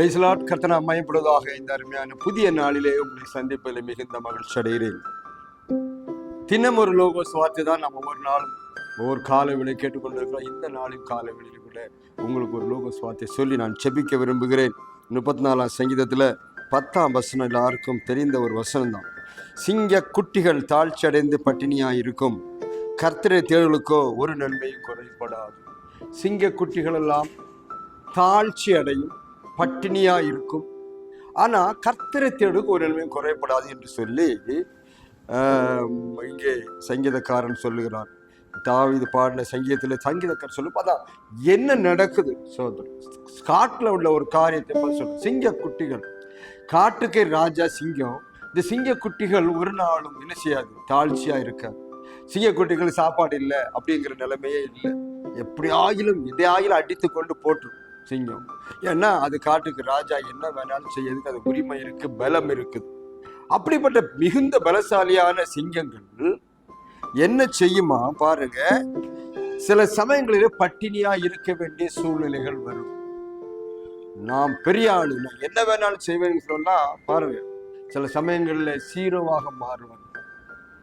பிரைஸ்லாட் கர்த்தனா மயப்படுவதாக இந்த அருமையான புதிய நாளிலே உங்களை சந்திப்பதில் மிகுந்த மகிழ்ச்சி அடைகிறேன். தினம் ஒரு லோகோ சுவார்த்தை தான் நம்ம ஒவ்வொரு நாளும் ஒவ்வொரு காலை விலை கேட்டுக்கொண்டிருக்கிறோம். இந்த நாளின் காலவெளியில் விலையில் கூட உங்களுக்கு ஒரு லோகோ சுவார்த்தை சொல்லி நான் செபிக்க விரும்புகிறேன். முப்பத்தி நாலாம் சங்கீதத்தில் பத்தாம் வசனம் எல்லாருக்கும் தெரிந்த ஒரு வசனம் தான் சிங்க குட்டிகள் தாழ்ச்சி அடைந்து பட்டினியாக இருக்கும் கர்த்தரை தேடலுக்கோ ஒரு நன்மையும் குறைபடாது. சிங்க குட்டிகள் எல்லாம் தாழ்ச்சி அடையும் பட்டினியாக இருக்கும் ஆனால் கர்த்தரை தேடுக்கு ஒரு நிலைமையும் குறைபடாது என்று சொல்லி இங்கே சங்கீதக்காரன் சொல்லுகிறான். தாவீது பாடின சங்கீதத்தில் சங்கீதக்காரன் சொல்லு அதான் என்ன நடக்குது? சோதரன் காட்டில் உள்ள ஒரு காரியத்தை பார்த்து சொல்லு சிங்க குட்டிகள் காட்டுக்கே ராஜா சிங்கம். இந்த சிங்க குட்டிகள் ஒரு நாளும் என்ன செய்யாது? தாழ்ச்சியாக இருக்காது. சிங்க குட்டிகள் சாப்பாடு இல்லை அப்படிங்கிற நிலைமையே இல்லை. எப்படி ஆகிலும் எதை ஆகிலும் அடித்து கொண்டு போட்டுரும் சிங்கம். ஏன்னா அது காட்டுக்கு ராஜா என்ன வேணாலும் செய்யறதுக்கு அது உரிமை இருக்கு பலம் இருக்குது. அப்படிப்பட்ட மிகுந்த பலசாலியான சிங்கங்கள் என்ன செய்யுமா? பாருங்க. சில சமயங்களில் பட்டினியா இருக்க வேண்டிய சூழ்நிலைகள் வரும். நாம் பெரிய ஆளு நான் என்ன வேணாலும் செய்வேன்னு சொன்னா பாருங்க. சில சமயங்கள்ல சீரோவாக மாறுவாங்க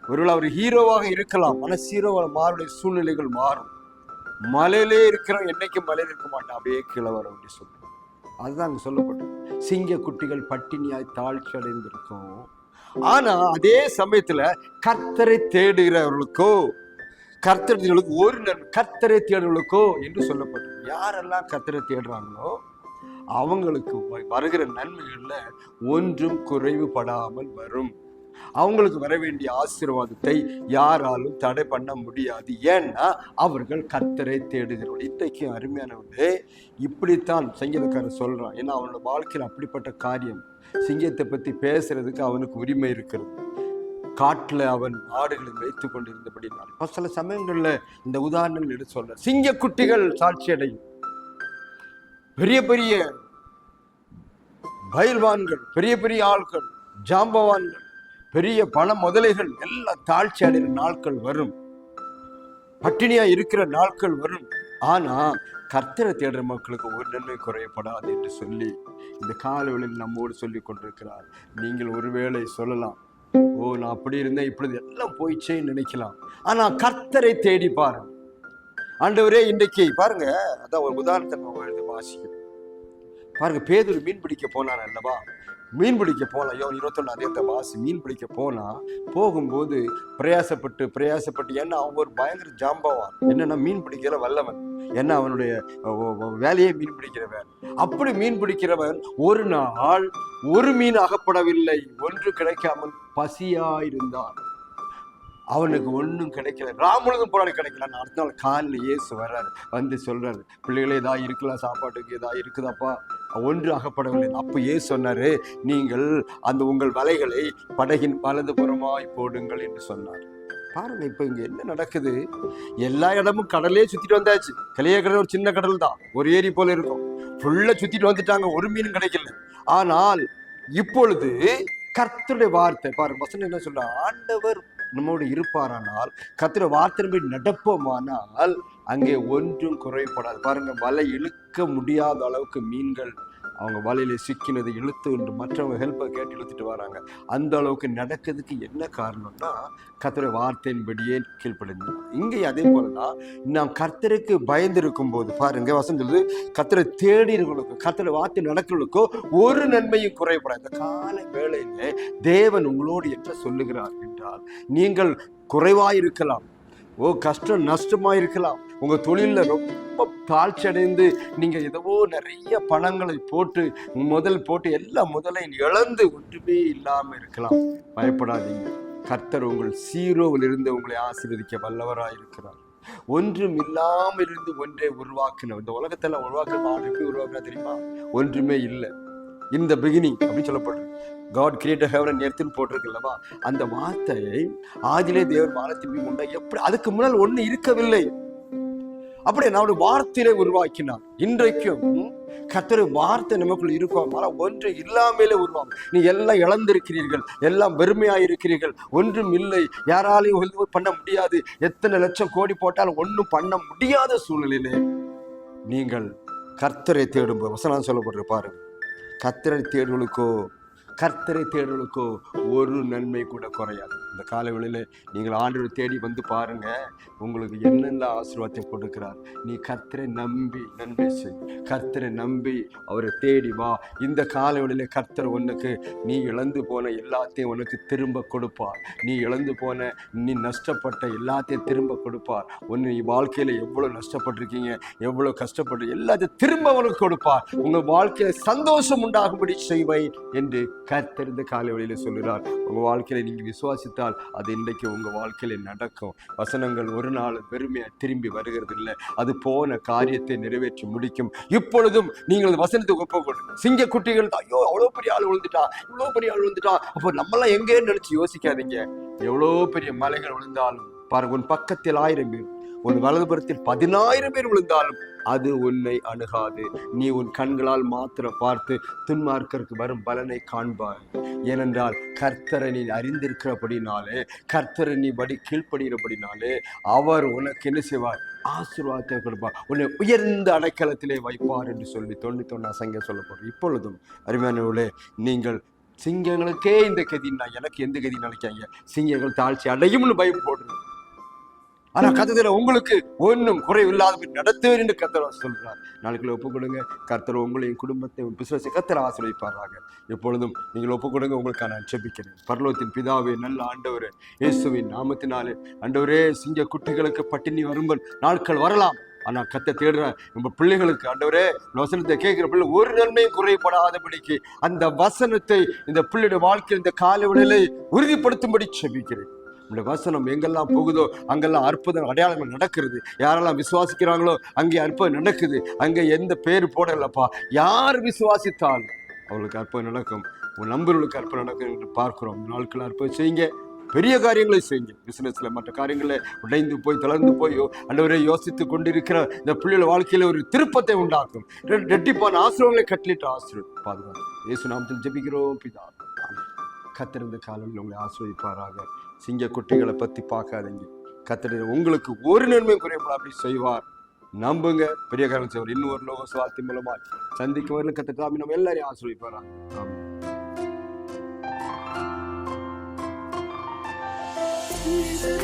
ஒருவேளை அவர் ஹீரோவாக இருக்கலாம் ஆனால் சீரோவாக மாறுடைய சூழ்நிலைகள் மாறும். மலையிலே இருக்கிறவன் என்னைக்கு மலையில் இருக்க மாட்டான். அப்படியே கீழே வர வேண்டிய சொல்லு அதுதான் அங்கே சொல்லப்பட்டது. சிங்க குட்டிகள் பட்டினியாய் தாழ்ச்சி அடைந்திருக்கும். ஆனா அதே சமயத்துல கர்த்தரை தேடுகிறவர்களுக்கோ கர்த்தர்களுக்கு ஒரு நன்மை கர்த்தரை தேடுகளுக்கோ என்று சொல்லப்பட்டது. யாரெல்லாம் கர்த்தரை தேடுறாங்களோ அவங்களுக்கு வருகிற நன்மைகள்ல ஒன்றும் குறைவுபடாமல் வரும். அவங்களுக்கு வர வேண்டிய ஆசீர்வாதத்தை யாராலும் தடை பண்ண முடியாது. ஏன்னா அவர்கள் கத்தரை தேடுகிறவர்கள் இன்றைக்கு அருமையானவர்களே இப்படித்தான் சங்கீதக்காரர் சொல்றான். ஏன்னா அவனோட வாழ்க்கையில் அப்படிப்பட்ட காரியம் சிங்கத்தை பத்தி பேசுறதுக்கு அவனுக்கு உரிமை இருக்கிறது. காட்டுல அவன் ஆடுகளை மேய்த்து கொண்டிருந்தபடினால். நான் சில சமயங்கள்ல இந்த உதாரணங்கள் எடுத்து சொல்ற சிங்க குட்டிகள் சாட்சி அடையும். பெரிய பெரிய பயில்வான்கள் பெரிய பெரிய ஆள்கள் ஜாம்பவான்கள் பெரிய பண முதலைகள் எல்லாம் தாழ்ச்சி அடைகிற நாட்கள் வரும். பட்டினியா இருக்கிற நாட்கள் வரும். ஆனா கர்த்தரை தேடுற மக்களுக்கு ஒரு நன்மை குறையப்படாது என்று சொல்லி இந்த காலவெளியில் நம்மோடு சொல்லி கொண்டிருக்கிறார். நீங்கள் ஒருவேளை சொல்லலாம் ஓ நான் அப்படி இருந்தேன் இப்படி எல்லாம் போயிச்சேன்னு நினைக்கலாம். ஆனா கர்த்தரை தேடி பாருங்க ஆண்டவரே இன்றைக்கு பாருங்க அதான் ஒரு உதாரணத்தை நம்ம எழுத வாசிக்கிறோம். பாருங்க பேதூர் மீன் பிடிக்க போனான் அல்லவா? மீன் பிடிக்க போகலாம் யோ இருபத்தொன்னு அதிகத்தை வாசி மீன் பிடிக்க போனா போகும்போது பிரயாசப்பட்டு பிரயாசப்பட்டு ஏன்னா அவன் ஒரு பயங்கர ஜாம்பவான். என்னன்னா மீன் பிடிக்கிற வல்லவன். என்ன அவனுடைய வேலையே மீன் பிடிக்கிறவன். அப்படி மீன் பிடிக்கிறவன் ஒரு நாள் ஒரு மீன் அகப்படவில்லை. ஒன்று கிடைக்காமல் பசியாயிருந்தான். அவனுக்கு ஒன்றும் கிடைக்கல. ராமுழுதும் போராடி கிடைக்கல. அடுத்த நாள் காலில் ஏசு வர்றாரு. வந்து சொல்றாரு பிள்ளைகளே ஏதாவது இருக்கலாம் சாப்பாட்டுக்கு ஏதாவது இருக்குதாப்பா? ஒன்று அகப்படவில்லை அப்போ ஏசு சொன்னாரு நீங்கள் அந்த உங்கள் வலைகளை படகின் வலது புறமாய் போடுங்கள் என்று சொன்னார். பாருங்க இப்போ இங்க என்ன நடக்குது? எல்லா இடமும் கடலே சுத்திட்டு வந்தாச்சு. கலிய கடல் ஒரு சின்ன கடல் தான். ஒரு ஏரி போல இருக்கும். ஃபுல்லா சுத்திட்டு வந்துட்டாங்க. ஒரு மீனும் கிடைக்கல. ஆனால் இப்பொழுது கர்த்தருடைய வார்த்தை பாருங்க வசனம் என்ன சொல்ற? ஆண்டவர் நம்மோடு இருப்பாரானால் கர்த்தருடைய வார்த்தை நடப்போமானால் அங்கே ஒன்றும் குறைபடாது. பாருங்க வலை இழுக்க முடியாத அளவுக்கு மீன்கள் அவங்க வலையில சிக்கினது இழுத்து என்று மற்றவங்க ஹெல்ப்பை கேட்டு இழுத்துட்டு வராங்க. அந்த அளவுக்கு நடக்கிறதுக்கு என்ன காரணம்னா கத்தரை வார்த்தையின்படியே கீழ்ப்படிந்து. இங்கே அதே போலதான் நாம் கர்த்தருக்கு பயந்திருக்கும் போது பாருங்க வசந்தது கத்தரை கர்த்தரை கத்தரை வார்த்தை நடக்கிறவர்களுக்கோ ஒரு நன்மையும் குறைபடாது. இந்த கால வேளையில தேவன் உங்களோடு என்ன சொல்லுகிறார் என்றால் நீங்கள் குறைவாயிருக்கலாம். ஓ கஷ்டம் நஷ்டமா இருக்கலாம் உங்க தொழிலில் ரொம்ப தாழ்ச்சி அடைந்து நீங்க ஏதோ நிறைய பணங்களை போட்டு முதல் போட்டு எல்லா முதலையும் இழந்து ஒன்றுமே இல்லாம இருக்கலாம் பயப்படாதீங்க. கர்த்தர் உங்கள் சீரோவில் இருந்து உங்களை ஆசீர்வதிக்க வல்லவராக இருக்கிறார் ஒன்றும் இல்லாமல் இருந்து ஒன்றை உருவாக்கின இந்த உலகத்தில் உருவாக்குற ஆள் எப்படி உருவாக்குனா தெரியுமா? ஒன்றுமே இல்லை. இந்த பிகினிங் அப்படின்னு சொல்லப்படுது காட் கிரியேட்டர் ஹெவன் நேர்த்துன்னு போட்டிருக்குல்லவா அந்த வார்த்தை ஆதிலே தேவர் வானத்தின் உண்டா எப்படி அதுக்கு முன்னால் ஒண்ணு இருக்கவில்லை. அப்படி நம்முடைய வார்த்தையிலே உருவாக்கினார் இன்றைக்கும் கத்தரு வார்த்தை நமக்குள் இருக்கும். ஆனால் ஒன்று இல்லாமலே உருவாகும். நீ எல்லாம் இழந்திருக்கிறீர்கள். எல்லாம் வெறுமையாக இருக்கிறீர்கள் ஒன்றும் இல்லை. யாராலையும் பண்ண முடியாது. எத்தனை லட்சம் கோடி போட்டாலும் ஒன்றும் பண்ண முடியாத சூழ்நிலையிலே நீங்கள் கர்த்தரை தேடும் வசனம் சொல்லப்படுற பாருங்க. கர்த்தரை தேடுகளுக்கோ கர்த்தரை தேடுகளுக்கோ ஒரு நன்மை கூட குறையாது. இந்த காலவெளியில் நீங்கள் ஆண்டவர் தேடி வந்து பாருங்க. உங்களுக்கு என்னென்ன ஆசீர்வாதத்தை கொடுக்கிறார். நீ கர்த்தரை நம்பி நன்மை செய். கர்த்தரை நம்பி அவரை தேடி வா. இந்த காலவெளியில் கர்த்தர் உனக்கு நீ இழந்து போன எல்லாத்தையும் உனக்கு திரும்ப கொடுப்பார். நீ இழந்து போன நீ நஷ்டப்பட்ட எல்லாத்தையும் திரும்ப கொடுப்பார். ஒன்று நீ வாழ்க்கையில் எவ்வளோ நஷ்டப்பட்டிருக்கீங்க எவ்வளோ கஷ்டப்பட்டு எல்லாத்தையும் திரும்ப உனக்கு கொடுப்பார். உங்கள் வாழ்க்கையில் சந்தோஷம் உண்டாகும்படி செய்வை என்று கர்த்தர் இந்த காலை வழியில் சொல்கிறார் உங்கள் வாழ்க்கையில் நீங்கள் விசுவாசித்தால் அது இன்றைக்கு உங்கள் வாழ்க்கையில் நடக்கும். வசனங்கள் ஒரு நாள் வெறுமையாக திரும்பி வருகிறது இல்லை அது போன காரியத்தை நிறைவேற்றி முடிக்கும். இப்பொழுதும் நீங்கள் வசனத்துக்கு ஒப்பு கொடுங்க. சிங்க குட்டிகள் தான், ஐயோ அவ்வளோ பெரிய ஆள் விழுந்துட்டா? இவ்வளோ பெரிய ஆள் விழுந்துட்டா? அப்போ நம்மளாம் எங்கேன்னு நினச்சி யோசிக்காதீங்க. எவ்வளோ பெரிய மலைகள் விழுந்தாலும் பாருங்க உன் பக்கத்தில் ஆயிரம் பேர் உன் வலதுபுறத்தில் பதினாயிரம் பேர் விழுந்தாலும் அது உன்னை அணுகாது. நீ உன் கண்களால் மாத்திரம் பார்த்து துன்மார்க்கருக்கு வரும் பலனை காண்பாய். ஏனென்றால் கர்த்தரை நீ அறிந்திருக்கிறபடினாலே கர்த்தரை நீ படி கீழ்ப்படுகிறபடினாலே அவர் உனக்கு என்ன செய்வார்? ஆசீர்வாதத்தை கொடுப்பார். உன்னை உயர்ந்த அடைக்கலத்திலே வைப்பார் என்று சொல்லி தொண்ணூத்தொன்னா சங்க சொல்லப்படும். இப்பொழுதும் அருமையானவர்களே நீங்கள் சிங்கங்களுக்கே இந்த கதின்னா எனக்கு எந்த கதி நினைக்காங்க சிங்கங்கள் தாழ்ச்சி அடையும்னு பயம் போடுறது ஆனா கத்தத்துல உங்களுக்கு ஒன்றும் குறைவில்லாத நடத்துவேன் என்று கத்தர் சொல்றார். நாளைக்குள்ள ஒப்பு கொடுங்க கர்த்தர் உங்களையும் குடும்பத்தை பிசினஸை கத்தர் ஆசிரியப்பாராக எப்பொழுதும் நீங்கள் ஒப்பு கொடுங்க உங்களுக்கு நான் ஜெபிக்கிறேன். பரலோகத்தின் பிதாவே நல்ல ஆண்டவரே இயேசுவின் நாமத்தினாலே. ஆண்டவரே சிங்க குட்டிகளுக்கு பட்டினி வரும்பல் நாட்கள் வரலாம். ஆனா கத்த தேடுற நம்ம பிள்ளைகளுக்கு ஆண்டவரே வசனத்தை கேட்கிற பிள்ளை ஒரு நன்மையும் குறைபடாதபடிக்கு அந்த வசனத்தை இந்த பிள்ளைയുടെ வாழ்க்கையில் இந்த காலவெளியிலே உறுதிப்படுத்தும்படி செபிக்கிறேன் நம்முடைய வசனம் எங்கெல்லாம் போகுதோ அங்கெல்லாம் அற்புதம் அடையாளங்கள் நடக்கிறது. யாரெல்லாம் விசுவாசிக்கிறாங்களோ அங்கே அற்புதம் நடக்குது. அங்கே எந்த பேர் போடலப்பா? யார் விசுவாசித்தால் அவளுக்கு அற்புதம் நடக்கும். உன் நம்பர்களுக்கு அற்புதம் நடக்கும் என்று பார்க்கிறோம். நாட்கள் அற்புதம் செய்யுங்க. பெரிய காரியங்களை செய்யுங்க. பிசினஸ்ல மற்ற காரியங்களை உடைந்து போய் தளர்ந்து போய் அண்டவரை யோசித்து கொண்டிருக்கிற இந்த பிள்ளைகள் வாழ்க்கையில ஒரு திருப்பத்தை உண்டாக்கும். ரெட்டிப்பான ஆசிரியர்களை கட்டளிட்டு ஆசிரியர் பாதுகாப்பு இயேசு நாமத்தில் ஜெபிக்கிறோம் பிதா. கத்திருந்த காலம் உங்களை ஆசிரியப்பாராக சிங்க குட்டிகளை பற்றி பார்க்காதீங்க. கத்திர உங்களுக்கு ஒரு நன்மையும் குறையப்பட அப்படி செய்வார். நம்புங்க. பெரிய காரணம் செய்வார் இன்னொரு லோக சுவாத்தி மூலமாக சந்திக்கும் வரல கத்துக்காம நம்ம எல்லாரையும் ஆசிரியப்பாரா ஆமாம் Jesus.